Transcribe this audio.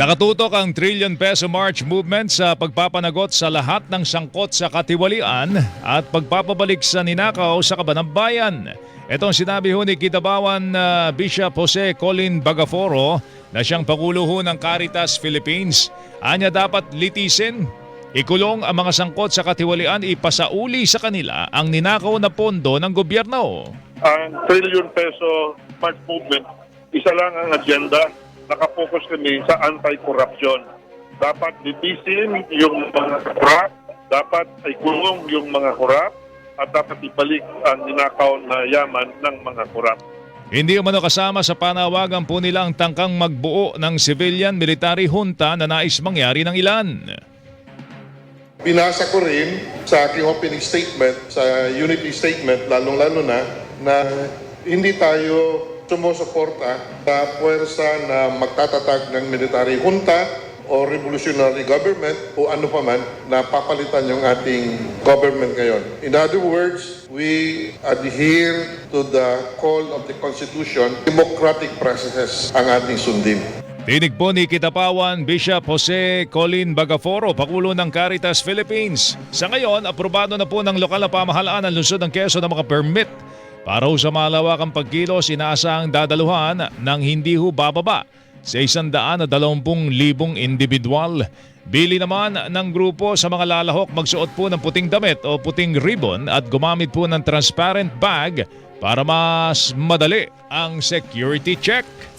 Nakatutok ang trillion peso March movement sa pagpapanagot sa lahat ng sangkot sa katiwalian at pagpapabalik sa ninakaw sa kabanang bayan. Ito ang sinabi ho ni Kitabawan uh, Bishop Jose Colin Bagaforo na siyang Pangulo ho ng Caritas Philippines. Anya dapat litisin, ikulong ang mga sangkot sa katiwalian, ipasauli sa kanila ang ninakaw na pondo ng gobyerno. ang trillion peso March movement, isa lang ang agenda, nakapokus kami sa anti-corruption. Dapat litisin yung mga korap, dapat ay kulong yung mga korap, at dapat ibalik ang ninakaw na yaman ng mga korap. Hindi umano kasama sa panawagan po nila ang tangkang magbuo ng civilian military junta na nais mangyari ng ilan. Binasa ko rin sa aking opening statement, sa unity statement, lalong-lalo na, na hindi tayo sumusuporta sa puwersa na magtatatag ng military junta o revolutionary government o ano pa man na papalitan yung ating government ngayon. In other words, we adhere to the call of the Constitution, democratic processes ang ating sundin. Tinig po ni Kitapawan Bishop Jose Colin Bagaforo, Pakulo ng Caritas Philippines. Sa ngayon, aprobado na po ng lokal na pamahalaan ng lungsod ng Quezon na mga permit para sa malawakang pagkilos inaasahang dadaluhan ng hindi ho bababa sa isandaan na dalawampung libong individual. Bili naman ng grupo sa mga lalahok magsuot po ng puting damit o puting ribbon at gumamit po ng transparent bag para mas madali ang security check.